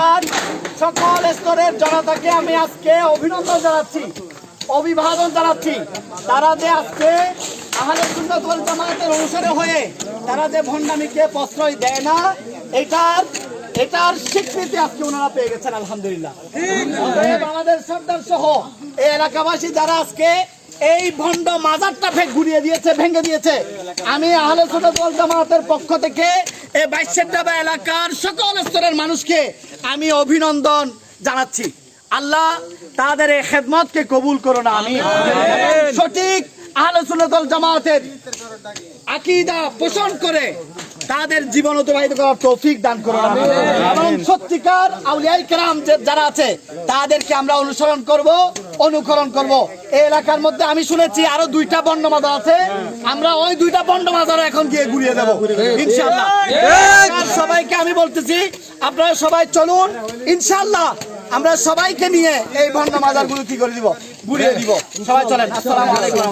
হ্যাঁ। সকল স্তরের জনতাকে আমি আজকে অভিনন্দন জানাচ্ছি অভিবাদন জানাচ্ছি তারা যে আজকে আহলে সুন্নাত ওয়াল জামাতের অনুসারে হয়ে তারা যে ভণ্ডামিকে প্রশ্রয় দেয় না এটার এটার স্বীকৃতি আজকে ওনারা পেয়ে গেছেন আলহামদুলিল্লাহ আমাদের সর্দার সহ এই এলাকাবাসী যারা আজকে এই ভণ্ড মাজারটা ঘুরিয়ে দিয়েছে ভেঙে দিয়েছে আমি আহলে সুন্নাত ওয়াল পক্ষ থেকে এই এলাকার সকল স্তরের মানুষকে আমি অভিনন্দন জানাচ্ছি। আল্লাহ তাদের এই খেদমতকে কবুল করো না আমি সঠিক ওয়াল জামাতের আকীদা পোষণ করে তাদের জীবন অতিবাহিত করার তৌফিক দান করো এবং সত্যিকার আউলিয়াই কেরাম যারা আছে তাদেরকে আমরা অনুসরণ করব। অনুকরণ করব। এই এলাকার মধ্যে আমি শুনেছি আরও দুইটা বন্ড মাজার আছে। আমরা ওই দুইটা বন্ড মাজার এখন গিয়ে ঘুরিয়ে দেবো। ইনশাল্লাহ সবাইকে আমি বলতেছি আপনারা সবাই চলুন। ইনশাল্লাহ আমরা সবাইকে নিয়ে এই বন্ড মাজারগুলো কি করে দিব? ঘুরিয়ে দিব। সবাই চলেন। আসসালাম আলাইকুম।